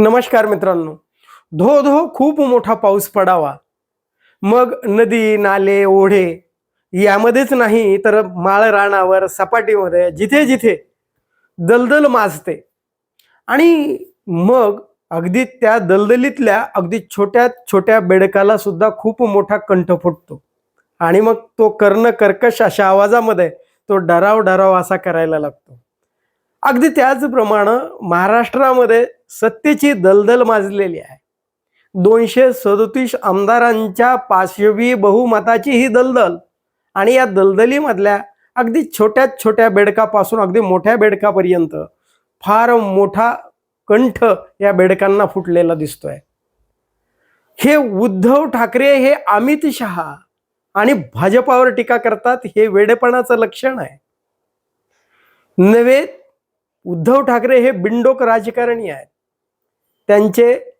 नमस्कार मित्रांनो. धो धो खूप मोठा पाऊस पडावा. मग नदी नाले ओढे यामध्येच नाही तर माळ रानावर सपाटीमध्ये जिथे जिथे दलदल माजते. आणि मग अगदी त्या दलदलीतल्या अगदी छोट्या छोट्या बेडकाला सुद्धा खूप मोठा कंठ फुटतो. आणि मग तो कर्ण कर्कश अशा आवाजामध्ये तो डराव डराव असा करायला लागतो. अगदी त्याचप्रमाणे महाराष्ट्रामध्ये सत्तेची दलदल माजलेली आहे. दोनशे सदोतीस आमदारांच्या पाशवी बहुमताची ही दलदल. आणि या दलदलीमधल्या अगदी छोट्या छोट्या बेडकापासून अगदी मोठ्या बेडकापर्यंत फार मोठा कंठ या बेडकांना फुटलेला दिसतोय. हे उद्धव ठाकरे हे अमित शहा आणि भाजपावर टीका करतात हे वेडेपणाचं लक्षण आहे. नव्हे उद्धव ठाकरे हे बिंडोक राजकारणी आहेत. त्यांचे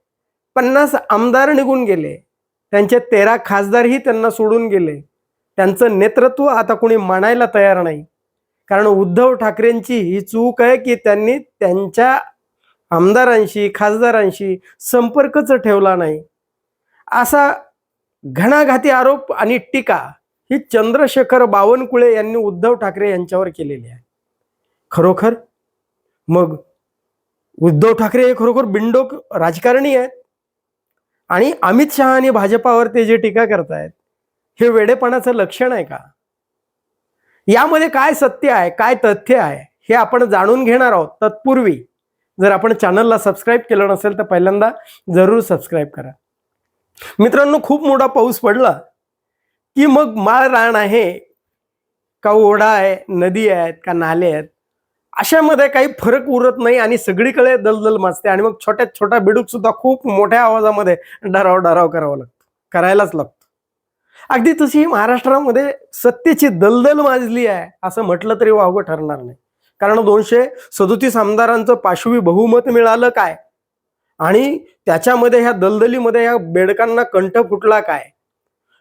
पन्नास आमदार निघून गेले. त्यांचे तेरा खासदारही त्यांना सोडून गेले. त्यांचं नेतृत्व आता कोणी मानायला तयार नाही. कारण उद्धव ठाकरेंची ही चूक आहे की त्यांनी त्यांच्या आमदारांशी खासदारांशी संपर्कच ठेवला नाही. असा घणाघाती आरोप आणि टीका ही चंद्रशेखर बावनकुळे यांनी उद्धव ठाकरे यांच्यावर केलेली आहे. खरोखर? मग उद्धव ठाकरे हे खरोखर बिंडोक राजकारणी आहेत. आणि अमित शहा आणि भाजपावर ते जे टीका करतायत हे वेडेपणाचं लक्षण आहे का? यामध्ये काय सत्य आहे काय तथ्य आहे हे आपण जाणून घेणार आहोत तत्पूर्वी. जर आपण चॅनलला सबस्क्राईब केलं नसेल तर पहिल्यांदा जरूर सबस्क्राईब करा. मित्रांनो खूप मोठा पाऊस पडला की मग माळ रान आहे. का ओढा आहे नदी आहेत का नाले आहेत अशामध्ये काही फरक उरत नाही आणि सगळीकडे दलदल माजते आणि मग छोट्यात छोटा बिडूक सुद्धा खूप मोठ्या आवाजामध्ये डराव डराव करावा लागतो. करायलाच लागतो. अगदी तशी महाराष्ट्रामध्ये सत्तेची दलदल माजली आहे असं म्हटलं तरी वावगं ठरणार नाही. कारण दोनशे सदोतीस आमदारांचं पाशवी बहुमत मिळालं काय? आणि त्याच्यामध्ये ह्या दलदलीमध्ये ह्या बेडकांना कंठ फुटला काय?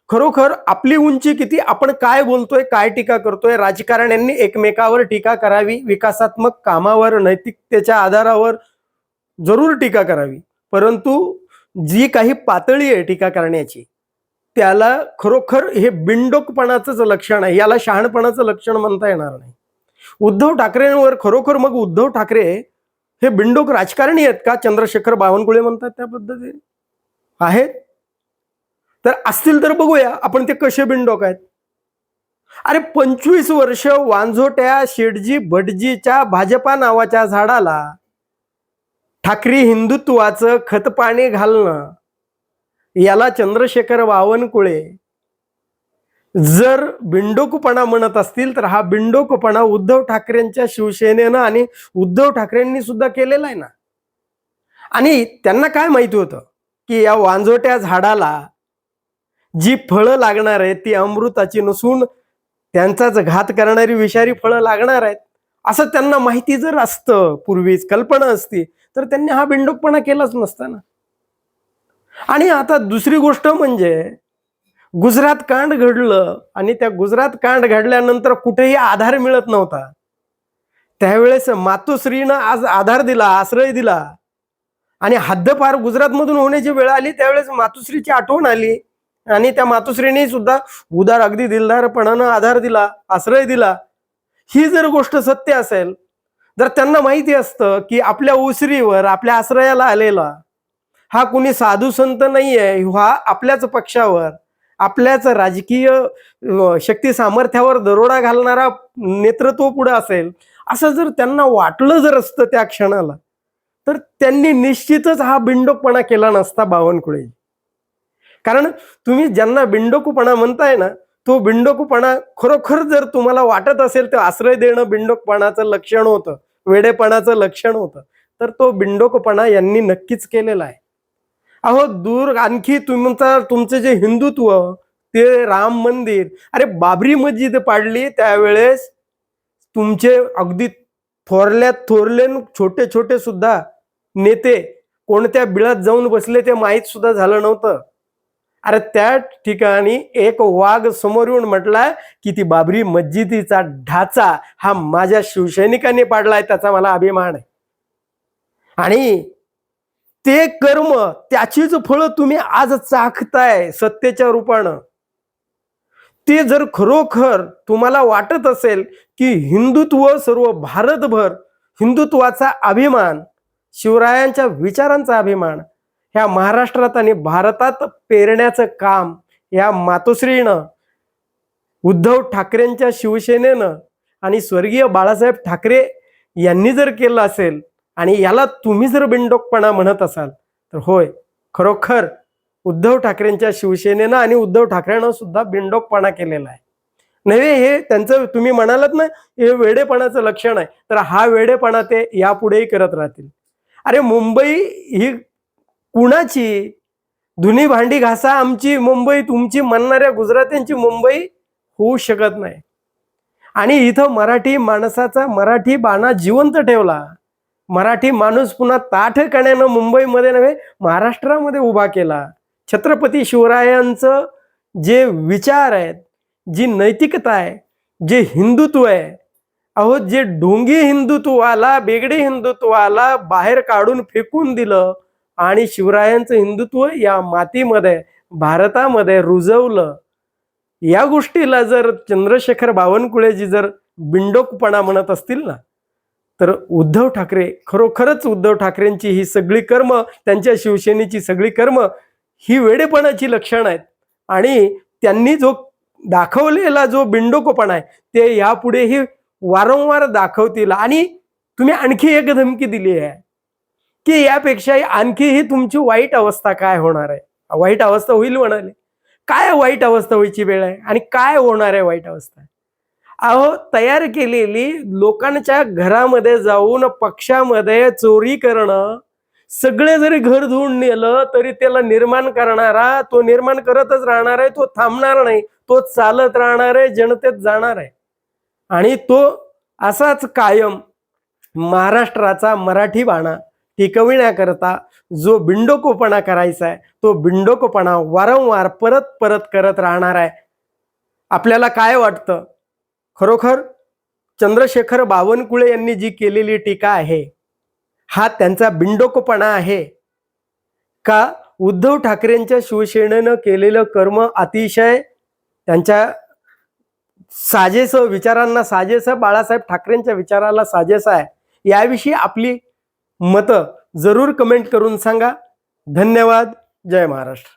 खरोखर आपली उंची किती आपण काय बोलतोय काय टीका करतोय राजकारण्यांनी एकमेकावर टीका करावी विकासात्मक कामावर नैतिकतेच्या आधारावर जरूर टीका करावी. परंतु जी काही पातळी आहे टीका करण्याची त्याला खरोखर हे बिंडोकपणाचंच लक्षण आहे याला शहाणपणाचं लक्षण म्हणता येणार नाही. उद्धव ठाकरेंवर खरोखर मग उद्धव ठाकरे हे बिंडोक राजकारणी आहेत का? चंद्रशेखर बावनकुळे म्हणतात त्या पद्धतीने. आहेत. तर असतील तर बघूया आपण ते कसे बिंडोक आहेत. अरे पंचवीस वर्ष वांझोट्या शेटजी भटजीच्या भाजपा नावाच्या झाडाला ठाकरी हिंदुत्वाचं खतपाणी घालणं. याला चंद्रशेखर वावनकुळे जर बिंडोकपणा म्हणत असतील तर हा बिंडोकपणा उद्धव ठाकरेंच्या शिवसेनेनं आणि उद्धव ठाकरेंनी सुद्धा केलेला आहे ना. आणि त्यांना काय माहिती होतं की या वांजोट्या झाडाला जी फळं लागणार आहेत ती अमृताची नसून त्यांचाच घात करणारी विषारी फळं लागणार आहेत. असं त्यांना माहिती जर असतं पूर्वीच कल्पना असती तर त्यांनी हा बिंडोकपणा केलाच नसता ना आणि आता दुसरी गोष्ट म्हणजे गुजरात कांड घडलं आणि त्या गुजरात कांड घडल्यानंतर कुठेही आधार मिळत नव्हता. त्यावेळेस मातोश्रीनं आज आधार दिला आश्रय दिला. आणि हद्दपार गुजरातमधून होण्याची वेळ आली त्यावेळेस मातोश्रीची आठवण आली. आणि त्या मातोश्रीने सुद्धा उदार अगदी दिलदारपणानं आधार दिला आश्रय दिला. ही जर गोष्ट सत्य असेल जर त्यांना माहिती असतं की आपल्या उसरीवर आपल्या आश्रयाला आलेला हा कुणी साधू संत नाहीये हा आपल्याच पक्षावर आपल्याच राजकीय शक्ती सामर्थ्यावर दरोडा घालणारा नेतृत्व पुढे असेल असं जर त्यांना वाटलं जर असतं त्या क्षणाला तर त्यांनी निश्चितच हा बिंडोकपणा केला नसता बावनकुळे कारण तुम्ही ज्यांना बिंडोकूपणा म्हणताय ना तो बिंडोकूपणा खरोखर जर तुम्हाला वाटत असेल तर आश्रय देणं बिंडोकपणाचं लक्षण होतं वेडेपणाचं लक्षण होतं तर तो बिंडोकपणा यांनी नक्कीच केलेला आहे. अहो दूर आणखी तुमचा तुमचं जे हिंदुत्व ते राम मंदिर अरे बाबरी मस्जिद पाडली त्यावेळेस तुमचे अगदी थोरल्यात थोरले छोटे छोटे सुद्धा नेते कोणत्या बिळात जाऊन बसले ते माहीत सुद्धा झालं नव्हतं. अरे त्या ठिकाणी एक वाघ समोर येऊन म्हटलाय की ती बाबरी मस्जिदीचा ढाचा हा माझ्या शिवसैनिकांनी पाडलाय त्याचा मला अभिमान आहे. आणि ते कर्म त्याचीच फळं तुम्ही आज चाखताय सत्तेच्या रूपानं. ते जर खरोखर तुम्हाला वाटत असेल की हिंदुत्व सर्व भारतभर हिंदुत्वाचा अभिमान शिवरायांच्या विचारांचा अभिमान ह्या महाराष्ट्रात आणि भारतात पेरण्याचं काम या मातोश्रीनं उद्धव ठाकरेंच्या शिवसेनेनं आणि स्वर्गीय बाळासाहेब ठाकरे यांनी जर केलं असेल आणि याला तुम्ही जर बिंडोकपणा म्हणत असाल तर होय खरोखर उद्धव ठाकरेंच्या शिवसेनेनं आणि उद्धव ठाकरेनं सुद्धा बिंडोकपणा केलेला आहे. नव्हे हे त्यांचं तुम्ही म्हणालात ना हे वेडेपणाचं लक्षण आहे तर हा वेडेपणा ते यापुढेही करत राहतील. अरे मुंबई ही कुणाची? धुनी भांडी घासा आमची मुंबई तुमची म्हणणाऱ्या गुजरात्यांची मुंबई होऊ शकत नाही. आणि इथं मराठी माणसाचा मराठी बाणा जिवंत ठेवला. मराठी माणूस पुन्हा ताठकण्यानं मुंबईमध्ये नव्हे महाराष्ट्रामध्ये उभा केला. छत्रपती शिवरायांचं जे विचार आहेत जी नैतिकता आहे जे हिंदुत्व आहे अहो जे ढोंगी हिंदुत्वाला बेगडे हिंदुत्वाला बाहेर काढून फेकून दिलं आणि शिवरायांचं हिंदुत्व या मातीमध्ये भारतामध्ये रुजवलं. या गोष्टीला जर चंद्रशेखर बावनकुळेजी जर बिंडोकपणा म्हणत असतील ना तर उद्धव ठाकरे खरोखरच उद्धव ठाकरेंची ही सगळी कर्म त्यांच्या शिवसेनेची सगळी कर्म ही वेडेपणाची लक्षणं आहेत. आणि त्यांनी जो दाखवलेला जो बिंडोकपणा आहे ते यापुढेही वारंवार दाखवतील. आणि तुम्ही आणखी एक धमकी दिली आहे. की यापेक्षाही आणखीही तुमची वाईट अवस्था काय होणार आहे? वाईट अवस्था होईल म्हणाले. काय वाईट अवस्था व्हायची वेळ आहे? आणि काय होणार आहे वाईट अवस्था? अहो तयार केलेली लोकांच्या घरामध्ये जाऊन पक्षामध्ये चोरी करणं सगळे जरी घर धुवून नेलं तरी त्याला निर्माण करणारा तो निर्माण करतच राहणार आहे तो थांबणार नाही तो चालत राहणार आहे जनतेत जाणार आहे. आणि तो असाच कायम महाराष्ट्राचा मराठी बाणा. टिकविण्याकरता जो बिंडोकोपणा करायचा आहे तो बिंडोकोपणा वारंवार परत परत करत राहणार आहे. आपल्याला काय वाटतं? खरोखर चंद्रशेखर बावनकुळे यांनी जी केलेली टीका आहे हा त्यांचा बिंडोकोपणा आहे? का उद्धव ठाकरेंच्या शिवसेनेनं केलेलं कर्म अतिशय त्यांच्या साजेसं विचारांना साजेसं बाळासाहेब ठाकरेंच्या विचाराला साजेस आहे? याविषयी आपली मतं जरूर कमेंट करून सांगा. धन्यवाद. जय महाराष्ट्र.